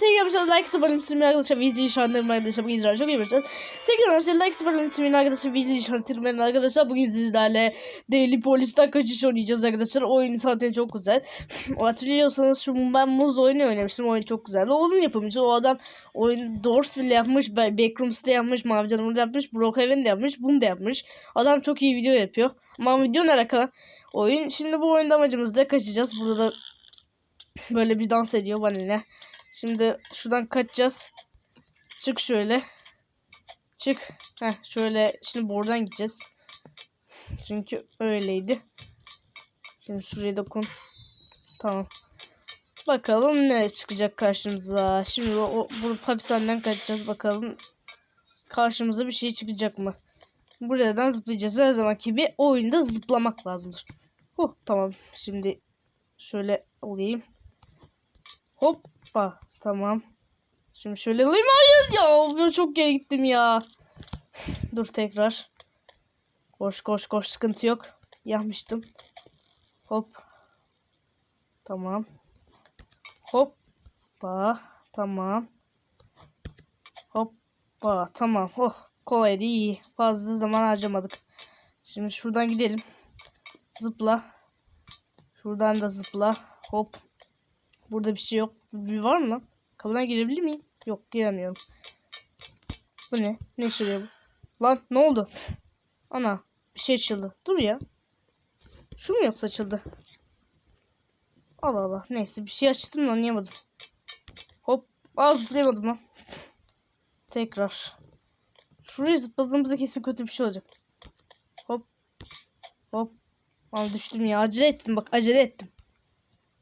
tek yapacağız like sabahın ismi arkadaşlar. Vizi işaretlerim arkadaşlar. Bugün izler çok iyi yapacağız. Tek yapacağız like sabahın ismi arkadaşlar. Vizi işaretlerim arkadaşlar. Bugün sizlerle Daily Police'den kaçış oynayacağız arkadaşlar. Oyun zaten çok güzel. hatırlıyorsanız şu ben muz oyunu oynamıştım. Oyun çok güzeldi. Onun yapımcısı o adam oyun Doors bile yapmış. Ba- Backrooms'da yapmış. Mavi Canavar'da yapmış. Brookhaven de yapmış. Bunu da yapmış. Adam çok iyi video yapıyor. Ama video ne alakalı? Oyun. Şimdi bu oyunda amacımız da kaçacağız. Burada da böyle bir dans ediyor vanilya. Şimdi şuradan kaçacağız. Çık şöyle. Çık. Heh şöyle şimdi buradan gideceğiz. Çünkü öyleydi. Şimdi şuraya dokun. Tamam. Bakalım ne çıkacak karşımıza. Şimdi o, o bu hapishaneden kaçacağız bakalım. Karşımıza bir şey çıkacak mı? Buradan zıplayacağız. Her zamanki bir oyunda zıplamak lazımdır. Oh tamam. Şimdi şöyle alayım. Hoppa. Tamam. Şimdi şöyle alayım. Hayır ya. Çok geri gittim ya. Dur tekrar. Koş koş koş. Sıkıntı yok. Yapmıştım. Hop. Tamam. Hoppa. Tamam. Hoppa. Tamam. Oh. Kolaydı iyi. Fazla zaman harcamadık. Şimdi şuradan gidelim. Zıpla. Şuradan da zıpla. Hop. Burada bir şey yok. Bir var mı lan? Kapıdan girebilir miyim? Yok giremiyorum. Bu ne? Ne şuraya bu? Lan ne oldu? Ana bir şey açıldı. Dur ya. Şu mu yoksa açıldı? Allah Allah. Neyse bir şey açtım da anlayamadım. Hop. Aa zıplayamadım lan. Tekrar. Şuraya zıpladığımızda kesin kötü bir şey olacak. Hop. Hop. Al düştüm ya. Acele ettim bak acele ettim.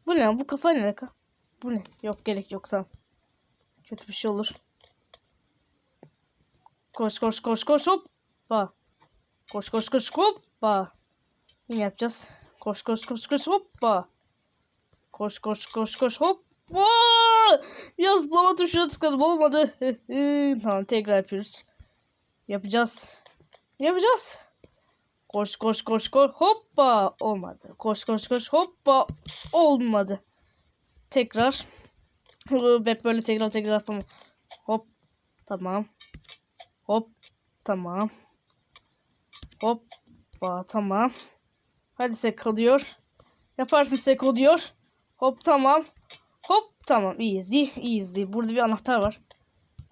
Bu ne? Bu kafa ne alaka? Bu ne? Yok gerek yok tamam. Kötü bir şey olur. Koş koş koş koş hoppa. Koş koş koş hoppa. Yine yapacağız. Koş koş koş koş hoppa. Koş koş koş koş hoppa. Ya zıplama tuşuna tıkladım olmadı. tamam tekrar yapıyoruz. Yapacağız. Yapacağız. Koş koş koş koş hoppa olmadı. Koş koş koş hoppa olmadı. Tekrar. Hep böyle tekrar tekrar yapamam. Hop tamam. Hop tamam. Hoppa tamam. Hadi sek kalıyor. Yaparsın sek oluyor. Hop tamam. Hop tamam easy easy. Burada bir anahtar var.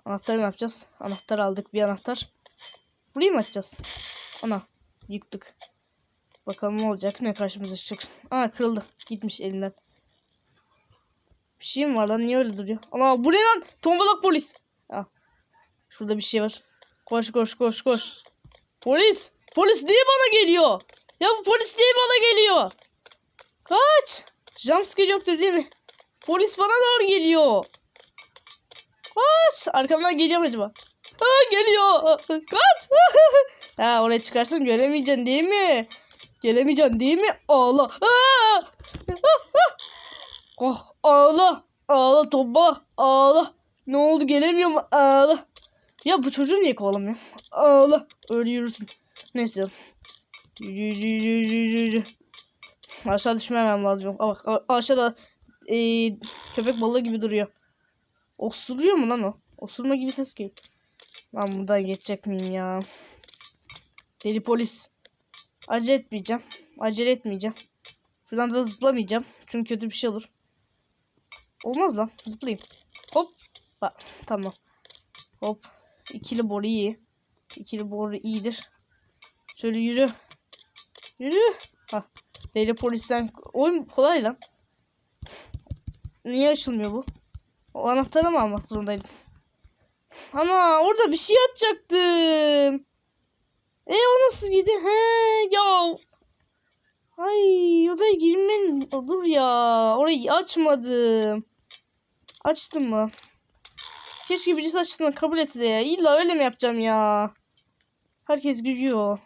Anahtarı ne yapacağız? Anahtar aldık bir anahtar. Burayı mı açacağız? Ana yıktık. Bakalım ne olacak ne karşımıza çıkacak. Aa kırıldı. Gitmiş elinden. Bir şey mi var lan niye öyle duruyor? Ama bu ne lan? Tombalak polis. Ha. Şurada bir şey var. Koş koş koş koş. Polis. Polis niye bana geliyor? Ya bu polis niye bana geliyor? Kaç. Jumpscare yoktu değil mi? Polis bana doğru geliyor. Kaç. Arkamdan geliyor mu acaba? Ha geliyor. Kaç. ha oraya çıkarsam göremeyeceksin değil mi? Gelemeyeceksin değil mi? Ağla. Aa! Oh ağla. Ağla tomba. Ağla. Ne oldu gelemiyor mu? Ağla. Ya bu çocuğu niye kovalamıyor? Ağla. Öyle yürürsün. Neyse. Aşağı düşmemem lazım. Aa, Bak a- aşağıda e, köpek balığı gibi duruyor. Osuruyor mu lan o? Osurma gibi ses geliyor. Lan buradan geçecek miyim ya? Deli polis. Acele etmeyeceğim. Acele etmeyeceğim. Şuradan da zıplamayacağım. Çünkü kötü bir şey olur. Olmaz lan. Zıplayayım. Hop. Bak. Tamam. Hop. İkili boru iyi. İkili boru iyidir. Şöyle yürü. Yürü. Ha. Deli polisten. Oyun kolay lan. Niye açılmıyor bu? O anahtarı mı almak zorundaydım? Ana orada bir şey atacaktım. E o nasıl gidiyor? He ya. Ay odaya girmen dur ya. Orayı açmadım. Açtım mı? Keşke birisi açtığında kabul etse ya. İlla öyle mi yapacağım ya? Herkes gülüyor.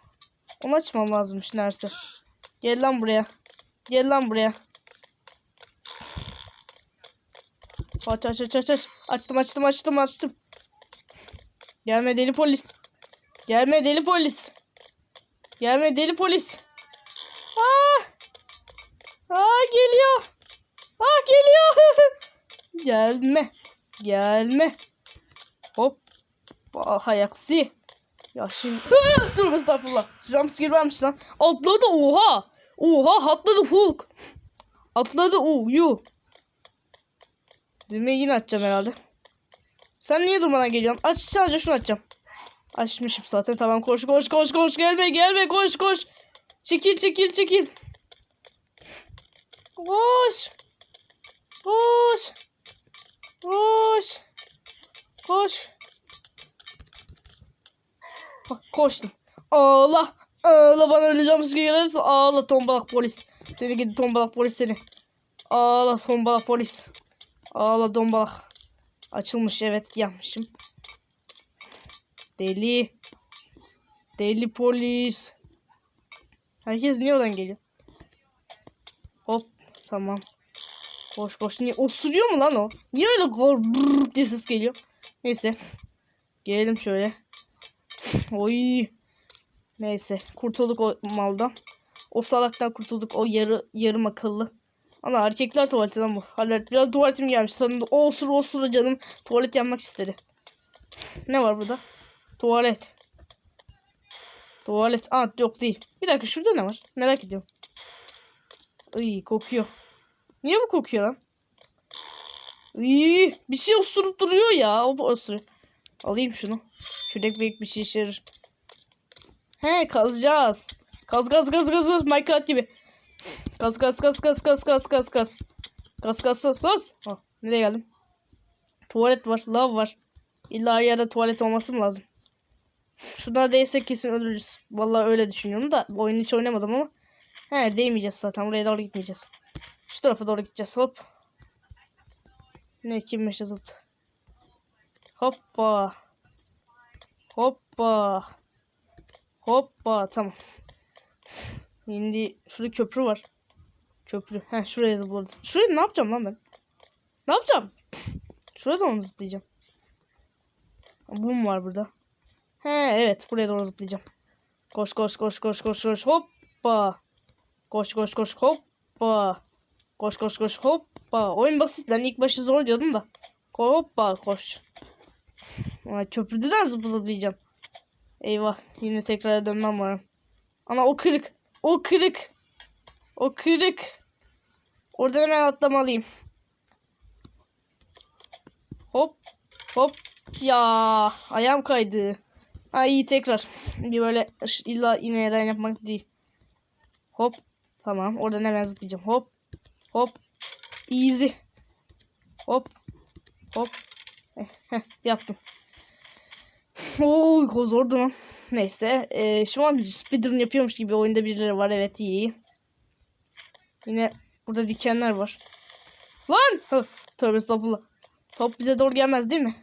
Onu açmam lazımmış neredeyse. Gel lan buraya. Gel lan buraya. Aç aç aç aç aç. Açtım açtım açtım açtım. Gelme deli polis. Gelme deli polis. Gelme deli polis. Aa! Aa geliyor. Aa geliyor. Gelme. Gelme. Hop. Hay aksi. Ya şimdi. Dur estağfurullah. Jumpscare vermiş lan. Atladı oha. Oha atladı Hulk. Atladı o yu. Düğmeyi yine açacağım herhalde. Sen niye durmadan geliyorsun? Aç sadece şunu açacağım. Açmışım zaten tamam koş koş koş koş gelme gelme koş koş. Çekil çekil çekil. Koş. Koş. Koş. Koş. Koştum. Ağla. Ağla bana öleceğim sıkı gelirse ağla tombalak polis. Seni gidi tombalak polis seni. Ağla tombalak polis. Ağla tombalak. Açılmış evet yanmışım. Deli. Deli polis. Herkes niye oradan geliyor? Tamam. Koş koş. Niye osuruyor mu lan o? Niye öyle brrr diye ses geliyor? Neyse. Gelelim şöyle. Oy. Neyse. Kurtulduk o maldan. O salaktan kurtulduk. O yarı yarım akıllı. Ana erkekler tuvaleti lan bu. Hallet. Biraz tuvaletim gelmiş. Sanırım o osur osura canım tuvalet yapmak istedi. Ne var burada? Tuvalet. Tuvalet. Aa yok değil. Bir dakika şurada ne var? Merak ediyorum. Iy kokuyor. Niye bu kokuyor lan? Iy, bir şey osurup duruyor ya. O osuruyor. Alayım şunu. Çürek büyük bir şey yarar. He kazacağız. Kaz kaz kaz kaz kaz Minecraft gibi. Kaz kaz kaz kaz kaz kaz kaz kaz. Kaz kaz kaz kaz. Ha, nereye geldim? Tuvalet var, lav var. İlla her yerde tuvalet olması mı lazım? Şunlar değilse kesin ölürüz. Vallahi öyle düşünüyorum da oyunu hiç oynamadım ama. He değmeyeceğiz zaten. Buraya doğru gitmeyeceğiz. Şu tarafa doğru gideceğiz. Hop. Ne kimmiş yazıldı. Hoppa. Hoppa. Hoppa. Tamam. Şimdi şurada köprü var. Köprü. Heh şuraya zıpladı. Şuraya ne yapacağım lan ben? Ne yapacağım? Şuraya doğru zıplayacağım? Bum var burada. He evet buraya doğru zıplayacağım. Koş koş koş koş koş koş hoppa. Koş koş koş hoppa. Koş koş koş hoppa. Oyun basit lan ilk başı zor diyordum da. Hoppa koş. Aa, köprüden zıp zıplayacağım. Eyvah yine tekrar dönmem var. Ana o kırık. O kırık. O kırık. Oradan hemen atlamalıyım. Hop. Hop. Ya ayağım kaydı. Ha iyi tekrar. Bir böyle illa iğneden yapmak değil. Hop. Tamam. Oradan hemen zıplayacağım. Hop. Hop. Easy. Hop. Hop. Heh, heh, yaptım. Oo zordu lan. Neyse. Ee, şu an speedrun yapıyormuş gibi oyunda birileri var. Evet iyi. Yine burada dikenler var. Lan! Hı, tövbe estağfurullah. Top bize doğru gelmez değil mi?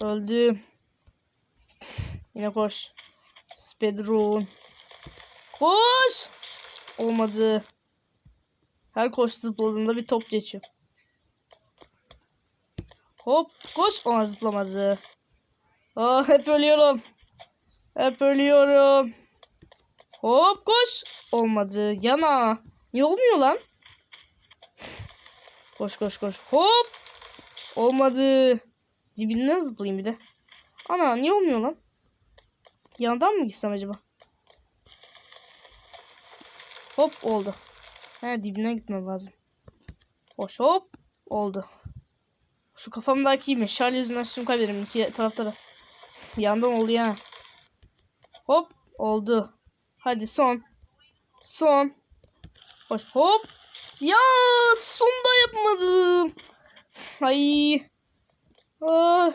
Öldüm. Yine koş. Speedrun. Koş. Olmadı. Her koş zıpladığımda bir top geçiyor. Hop koş. Ona zıplamadı. Aa, hep ölüyorum. Hep ölüyorum. Hop koş. Olmadı. Yana. Niye olmuyor lan? Koş koş koş. Hop. Olmadı. Dibinden zıplayayım bir de. Ana niye olmuyor lan? Yandan mı gitsem acaba? Hop oldu. He dibine gitmem lazım. Hoş hop oldu. Şu kafamdaki meşale yüzünden şimdi kaybederim iki tarafta da. Yandan oldu ya. Hop oldu. Hadi son. Son. Hoş hop. Ya sonda yapmadım. Ay. Ah.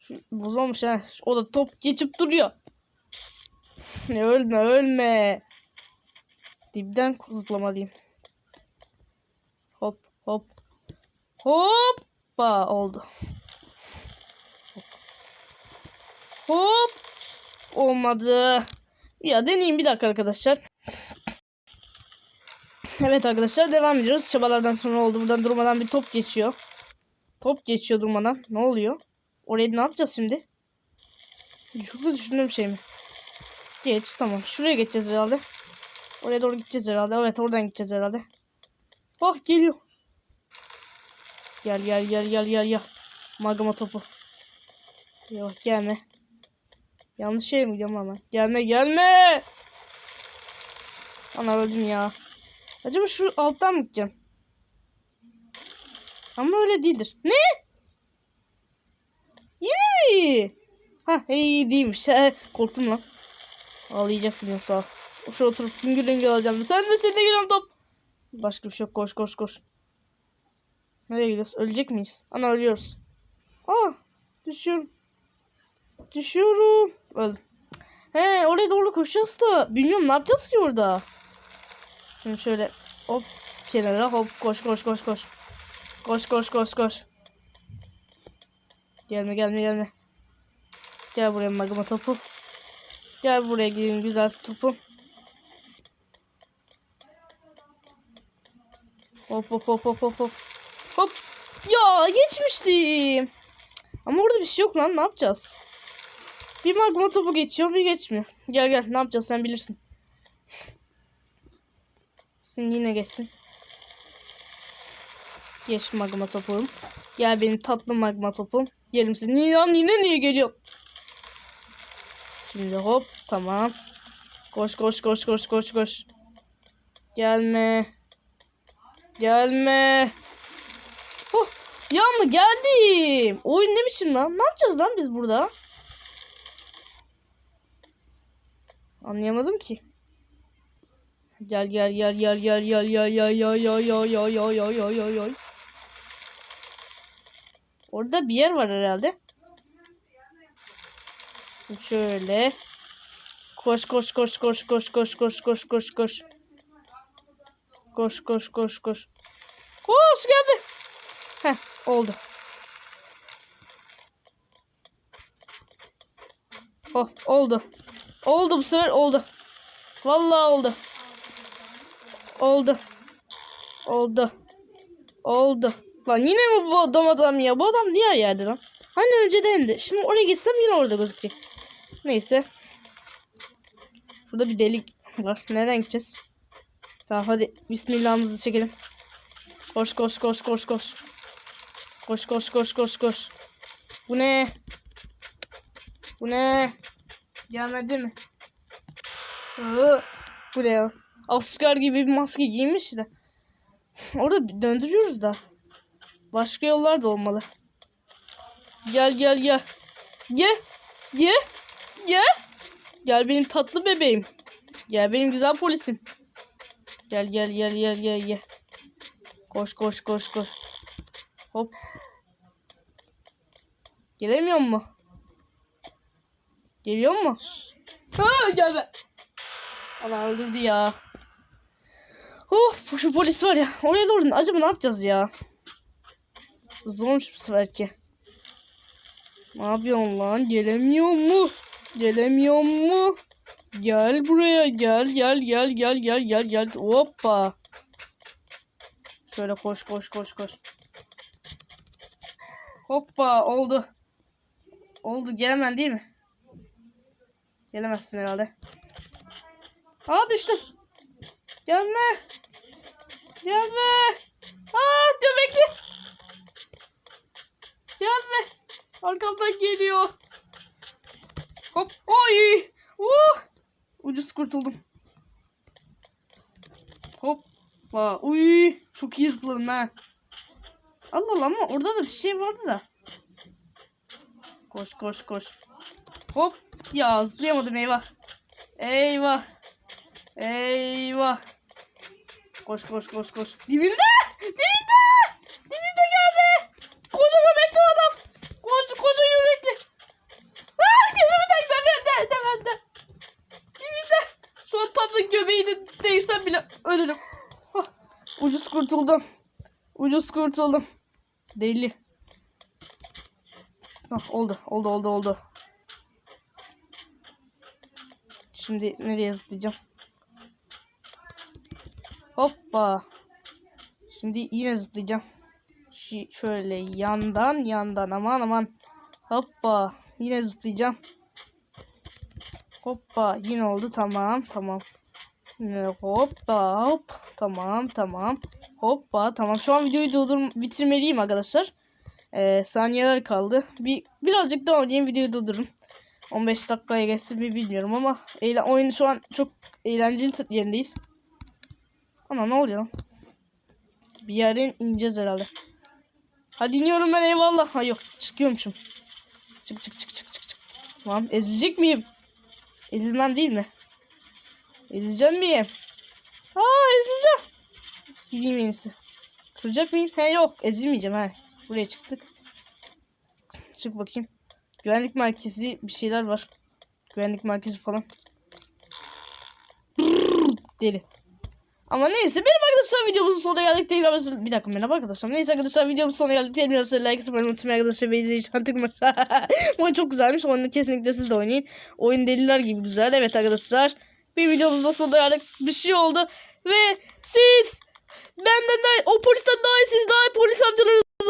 Şu bozulmuş ha. O da top geçip duruyor. Ne ölme ölme. Dibden zıplamalıyım. Hop hop. Hoppa oldu. Hop. Olmadı. Ya deneyeyim bir dakika arkadaşlar. Evet arkadaşlar devam ediyoruz. Çabalardan sonra oldu. Buradan durmadan bir top geçiyor. Top geçiyor durmadan. Ne oluyor? Oraya ne yapacağız şimdi? Yoksa düşündüğüm şey mi? Geç tamam. Şuraya geçeceğiz herhalde. Oraya doğru gideceğiz herhalde. Evet oradan gideceğiz herhalde. Oh geliyor. Gel gel gel gel gel gel. Magma topu. Yok gelme. Yanlış şey mi gidiyorum ama? Gelme gelme. Ana öldüm ya. Acaba şu alttan mı gideceğim? Ama öyle değildir. Ne? Yine mi? Ha iyi değilmiş. Korktum lan. Ağlayacaktım yoksa. Şuraya oturup hüngür hüngür alacağım. Sen de seni de geliyorum top. Başka bir şey yok. Koş koş koş. Nereye gidiyoruz? Ölecek miyiz? Ana ölüyoruz. Aa düşüyorum. Düşüyorum. Öldüm. He oraya doğru koşacağız da. Bilmiyorum ne yapacağız ki orada. Şimdi şöyle hop kenara hop koş koş koş koş. Koş koş koş koş. Gelme gelme gelme. Gel buraya magma topu. Gel buraya gelin güzel topu. Hop hop hop hop hop hop. Hop. Ya geçmiştim. Ama orada bir şey yok lan ne yapacağız? Bir magma topu geçiyor bir geçmiyor. Gel gel ne yapacağız sen bilirsin. Şimdi yine geçsin. Geç magma topum. Gel benim tatlı magma topum. Yerim seni. Niye lan yine niye geliyor? Şimdi hop tamam. Koş koş koş koş koş koş. Gelme. Gelme. Oh, ya mı geldim. Oyun ne biçim lan? Ne yapacağız lan biz burada? Anlayamadım ki. Gel gel gel gel gel gel gel gel gel gel gel gel gel gel gel gel gel. Orada bir yer var herhalde. Şöyle. Koş koş koş koş koş koş koş koş koş koş. Koş koş koş koş. Koş gel be. Heh oldu. Oh oldu. Oldu bu sefer oldu. Vallahi oldu. Oldu. Oldu. Oldu. Lan yine mi bu adam adam ya? Bu adam diğer yerde lan. Hani öncedendi. Şimdi oraya gitsem yine orada gözükecek. Neyse. Şurada bir delik var. Nereden gideceğiz? Tamam hadi bismillahımızı çekelim. Koş koş koş koş koş. Koş koş koş koş koş. Bu ne? Bu ne? Gelmedi mi? Hı, Bu ne ya? Asker gibi bir maske giymiş de. Orada döndürüyoruz da. Başka yollar da olmalı. Gel gel gel. Gel. Gel. Gel. Gel benim tatlı bebeğim. Gel benim güzel polisim. Gel gel gel gel gel gel. Koş koş koş koş. Hop. Gelemiyor mu? Geliyor mu? Ha gel be. Ana öldürdü ya. Oh bu şu polis var ya. Oraya doğru acaba ne yapacağız ya? Zormuş bu seferki. Ne yapıyorsun lan? Gelemiyor mu? Gelemiyor mu? Gel buraya gel gel gel gel gel gel gel. Hoppa. Şöyle koş koş koş koş. Hoppa oldu. Oldu gelemem değil mi? Gelemezsin herhalde. Aa düştüm. Gelme. Gelme. Aa göbekli. Gelme. Arkamdan geliyor. Hop. Oy. Uh. Ucuz kurtuldum. Hoppa. Uy. Çok iyi zıpladım ha. Allah Allah ama orada da bir şey vardı da. Koş koş koş. Hop. Ya zıplayamadım eyvah. Eyvah. Eyvah. Koş koş koş koş. Dibinde. Dibinde gelme. Koca bebekli adam. Koca, koca yürekli. Aa, gözümü tek bende. Bende. Dibimde. Şu an tam da göbeğini değsem bile ölürüm. Hah, Ucuz kurtuldum. Ucuz kurtuldum. Deli. Hah, oldu. Oldu oldu oldu. Şimdi nereye zıplayacağım? Hoppa. Şimdi yine zıplayacağım. Ş- şöyle yandan yandan aman aman. Hoppa. Yine zıplayacağım. Hoppa. Yine oldu tamam tamam. Yine hoppa hop. Tamam tamam. Hoppa tamam şu an videoyu durdur bitirmeliyim arkadaşlar. Ee, saniyeler kaldı. Bir birazcık daha oynayayım videoyu durdururum. 15 dakikaya geçsin mi bilmiyorum ama eğlen oyun şu an çok eğlenceli yerindeyiz. Ana ne oluyor? Bir yerden ineceğiz herhalde. Hadi iniyorum ben eyvallah. Ha yok çıkıyormuşum. Çık çık çık çık çık çık. Lan ezilecek miyim? Ezilmem değil mi? Ezileceğim miyim? Aa ezileceğim. Gideyim en iyisi. Kıracak mıyım? He yok ezilmeyeceğim he. Buraya çıktık. Çık bakayım. Güvenlik merkezi bir şeyler var. Güvenlik merkezi falan. Deli. Ama neyse benim arkadaşlar videomuzun sonuna geldik. Tekrar mesela- bir dakika merhaba arkadaşlar. Neyse arkadaşlar videomuzun sonuna geldik. Tekrar mesela like sıfır unutmayın arkadaşlar. Ve izleyici tıkmasa. Bu oyun çok güzelmiş. Oyunu kesinlikle siz de oynayın. Oyun deliler gibi güzel. Evet arkadaşlar. Bir videomuzda sonuna geldik. Bir şey oldu. Ve siz benden daha o polisten daha iyi siz daha iyi polis amcaları